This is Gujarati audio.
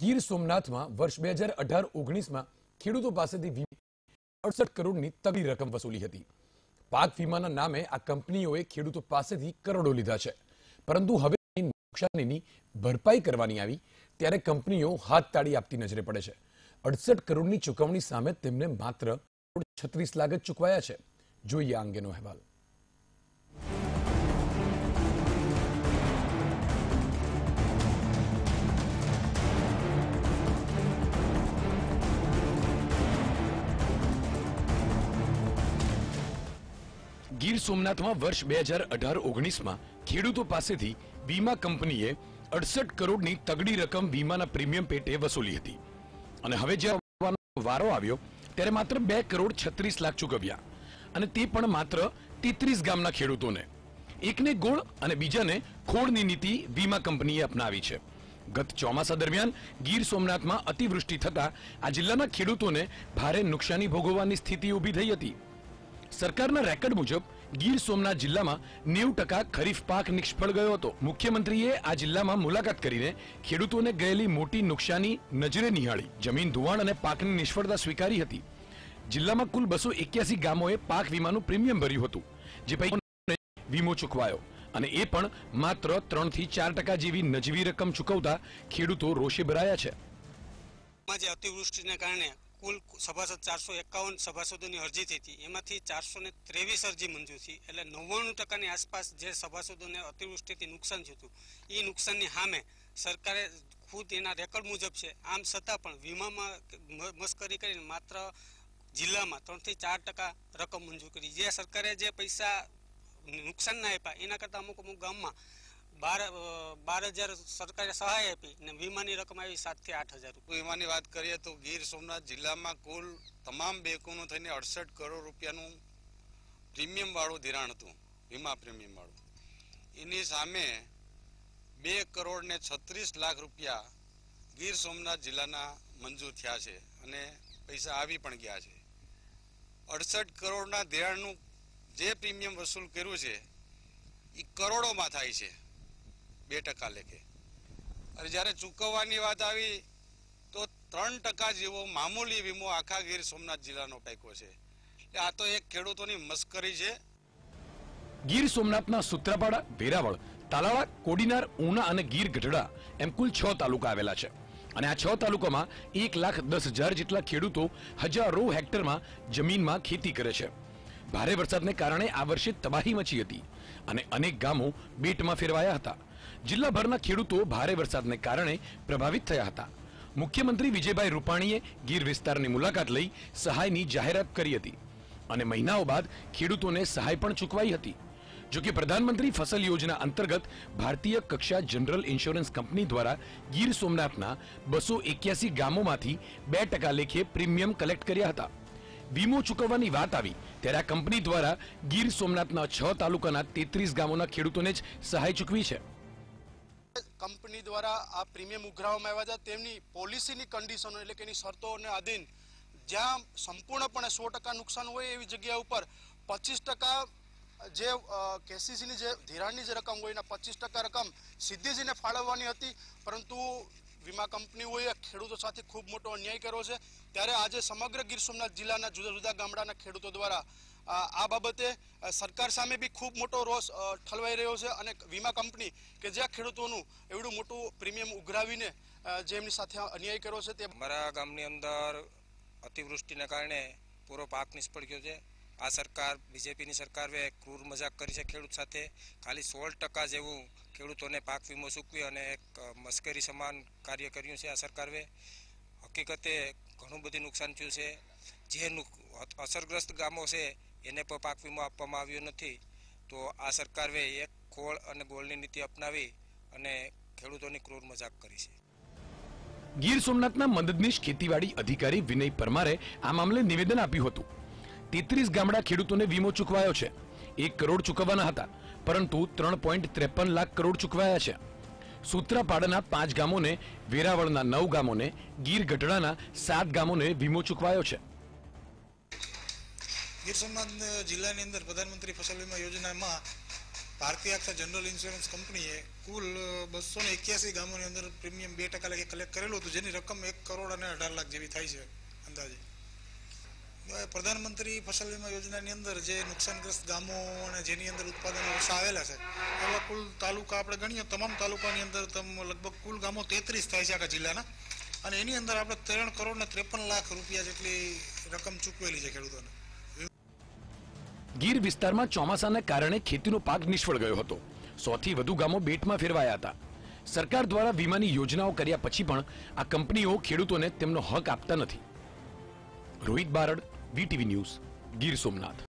ગીર સોમનાથમાં વર્ષ બે હજાર અઢાર ઓગણીસમાં ખેડૂતો પાસેથી અડસઠ કરોડની તગડી રકમ વસૂલી હતી. પાક વીમાના નામે આ કંપનીઓએ ખેડૂતો પાસેથી કરોડો લીધા છે. પરંતુ હવે નુકસાનીની ભરપાઈ કરવાની આવી, ત્યારે કંપનીઓ હાથ તાળી આપતી નજરે પડે છે. અડસઠ કરોડની ચુકવણી સામે તેમને માત્ર છત્રીસ લાખ જ ચૂકવાયા છે. જોઈએ આ અંગેનો અહેવાલ. ગીર સોમનાથમાં વર્ષ બે હજાર અઢાર ઓગણીસમાં ખેડૂતો પાસેથી વીમા કંપનીએ અડસઠ કરોડની તગડી રકમ વીમાના પ્રીમિયમ પેટે વસૂલી હતી. અને હવે જે વારો આવ્યો, ત્યારે માત્ર બે કરોડ છત્રીસ લાખ ચૂકવ્યા. અને તે પણ માત્ર તેત્રીસ ગામના ખેડૂતોને. એકને ગોળ અને બીજાને ખોળની નીતિ વીમા કંપનીએ અપનાવી છે. ગત ચોમાસા દરમિયાન ગીર સોમનાથમાં અતિવૃષ્ટિ થતા આ જિલ્લાના ખેડૂતોને ભારે નુકસાની ભોગવવાની સ્થિતિ ઊભી થઈ હતી. સરકારના રેકર્ડ મુજબ ગીર સોમનાથ જિલ્લામાં નેવું ટકા ખરીફ પાક નિષ્ફળ ગયો હતો. મુખ્યમંત્રીએ આ જિલ્લામાં મુલાકાત કરીને ખેડૂતોને ગયેલી મોટી નુકસાની નજરે નિહાળી, જમીન ધોવાણ અને પાકની નિષ્ફળતા સ્વીકારી હતી. જિલ્લામાં કુલ બસો એક્યાસી ગામોએ પાક વીમાનું પ્રીમિયમ ભર્યું હતું, જે પૈકી વીમો ચૂકવાયો અને એ પણ માત્ર ત્રણથી ચાર ટકા જેવી નજીવી રકમ ચૂકવતા ખેડૂતો રોષે ભરાયા છે. અતિવૃષ્ટિને કારણે કુલ સભાસદ ચારસો એકાવન સભાસદોની અરજી થઈ હતી. એમાંથી ચારસો ને ત્રેવીસ અરજી મંજૂર થઈ. એટલે નવ્વાણું ટકાની આસપાસ જે સભાસદોને અતિવૃષ્ટિથી નુકસાન થયું હતું એ નુકસાનની સામે સરકારે ખુદ એના રેકોર્ડ મુજબ છે, આમ છતાં પણ વીમામાં મસ્કરી કરીને માત્ર જિલ્લામાં ત્રણથી ચાર ટકા રકમ મંજૂર કરી. જે સરકારે જે પૈસા નુકસાન ના આપ્યા, એના કરતાં અમુક અમુક ગામમાં બાર બાર હજાર સરકારે સહાય આપી ને વીમાની રકમ આવી સાતથી આઠ હજાર વીમાની વાત કરીએ તો ગીર સોમનાથ જિલ્લામાં કુલ તમામ બેંકોનું થઈને અડસઠ કરોડ રૂપિયાનું પ્રીમિયમ વાળું ધિરાણ હતું, વીમા પ્રીમિયમ વાળું. એની સામે બે કરોડ ને છત્રીસ લાખ રૂપિયા ગીર સોમનાથ જિલ્લાના મંજૂર થયા છે અને પૈસા આવી પણ ગયા છે. અડસઠ કરોડના ધિરાણનું જે પ્રીમિયમ વસૂલ કર્યું છે એ કરોડોમાં થાય છે. બે ટકા લેખે. અને જ્યારે ચૂકવવાની વાત આવી, તો ત્રણ ટકા જેવો મામૂલી વીમો આખા ગીર સોમનાથ જિલ્લાનો પાક્યો છે. એટલે આ તો એક ખેડૂતોની મસ્કરી છે. ગીર સોમનાથના સૂત્રાપાડા, વેરાવળ તાલાળા કોડીનાર, ઉના અને ગીર ગઢડા એમ કુલ છ તાલુકા આવેલા છે. અને આ છ તાલુકામાં એક લાખ દસ હજાર જેટલા ખેડૂતો હજારો હેક્ટરમાં જમીનમાં ખેતી કરે છે. ભારે વરસાદને કારણે આ વર્ષે તબાહી મચી હતી અને અનેક ગામો બેટમાં ફેરવાયા હતા. જિલ્લાભરના ખેડૂતો ભારે વરસાદને કારણે પ્રભાવિત થયા હતા. મુખ્યમંત્રી વિજયભાઈ રૂપાણીએ ગીર વિસ્તારની મુલાકાત લઈ સહાયની જાહેરાત કરી હતી અને મહિનાઓ બાદ ખેડૂતોને સહાય પણ ચૂકવાઈ હતી. જો કે પ્રધાનમંત્રી ફસલ યોજના અંતર્ગત ભારતીય કક્ષા જનરલ ઇન્સ્યોરન્સ કંપની દ્વારા ગીર સોમનાથના બસો એક્યાસી ગામોમાંથી બે ટકા લેખે પ્રીમિયમ કલેક્ટ કર્યા હતા. વીમો ચૂકવવાની વાત આવી ત્યારે આ કંપની દ્વારા ગીર સોમનાથના છ તાલુકાના તેત્રીસ ગામોના ખેડૂતોને જ સહાય ચૂકવી છે. કંપની દ્વારા આ પ્રીમિયમ ઉઘરાવવામાં આવ્યા હતા. તેમની પોલિસીની કન્ડિશનો એટલે કે એની શરતોને આધીન જ્યાં સંપૂર્ણપણે સો ટકા નુકસાન હોય એવી જગ્યા ઉપર પચીસ ટકા જે કેસીસીની જે, ધિરાણની જે રકમ હોય એના પચીસ ટકા રકમ સીધી ફાળવવાની હતી. પરંતુ વીમા કંપનીઓએ ખેડૂતો સાથે ખૂબ મોટો અન્યાય કર્યો છે. ત્યારે આજે સમગ્ર ગીર સોમનાથ જિલ્લાના જુદા જુદા ગામડાના ખેડૂતો દ્વારા આ બાબતે સરકાર સામે બી ખૂબ મોટો રોષ ઠલવાઈ રહ્યો છે અને વીમા કંપની કે જ્યાં ખેડૂતોનું એવડું મોટું પ્રીમિયમ ઉઘરાવીને જે એમની સાથે અન્યાય કર્યો છે તે અમારા ગામની અંદર અતિવૃષ્ટિના કારણે પૂરો પાક નિષ્ફળ ગયો છે. આ સરકાર, બીજેપીની સરકારે ક્રૂર મજાક કરી છે ખેડૂત સાથે. ખાલી સોળ ટકા જેવું ખેડૂતોને પાક વીમો ચૂકવી અને એક મશ્કરી સમાન કાર્ય કર્યું છે આ સરકારે હકીકતે ઘણું બધું નુકસાન થયું છે. જે અસરગ્રસ્ત ગામો છે એને પણ પાક વીમો આપવામાં આવ્યો નથી. તો આ સરકારે એક ખોળ અને ગોળની નીતિ અપનાવી અને ખેડૂતોની ક્રૂર મજાક કરી છે. ગીર સોમનાથના મદદનીશ ખેતીવાડી અધિકારી વિનય પરમારે આ મામલે નિવેદન આપ્યું હતું. તેત્રીસ ગામડા ખેડૂતોને વીમો ચૂકવાયો છે. એક કરોડ ચૂકવવાના હતા, પરંતુ ત્રણ પોઈન્ટ ત્રેપન લાખ કરોડ ચૂકવાયા છે. સૂત્રાપાડાના પાંચ ગામોને, વેરાવળના નવ ગામોને, ગીર ગઢડાના સાત ગામોને વીમો ચૂકવાયો છે. ગીર સોમનાથ જિલ્લાની અંદર પ્રધાનમંત્રી ફસલ વીમા યોજનામાં ભારતીય આખા જનરલ ઇન્સ્યોરન્સ કંપનીએ કુલ બસો ને એક્યાસી ગામોની અંદર પ્રીમિયમ બે ટકા લાગે કલેક્ટ કરેલું હતું, જેની રકમ એક કરોડ અને અઢાર લાખ જેવી થાય છે, અંદાજે. પ્રધાનમંત્રી ફસલ વીમા યોજનાની અંદર જે નુકસાનગ્રસ્ત ગામો અને જેની અંદર ઉત્પાદન ઓછા આવેલા છે, એવા કુલ તાલુકા આપણે ગણીએ, તમામ તાલુકાની અંદર તમ લગભગ કુલ ગામો તેત્રીસ થાય છે આખા જિલ્લાના. અને એની અંદર આપણે ત્રણ કરોડ ને ત્રેપન લાખ રૂપિયા જેટલી રકમ ચૂકવેલી છે ખેડૂતોને. ગીર વિસ્તારમાં ચોમાસાના કારણે ખેતીનો પાક નિષ્ફળ ગયો હતો. સોથી વધુ ગામો બેટમાં ફેરવાયા હતા. સરકાર દ્વારા વીમાની યોજનાઓ કર્યા પછી પણ આ કંપનીઓ ખેડૂતોને તેમનો હક આપતા નથી. Rohit Barad, VTV news, Gir Somnath.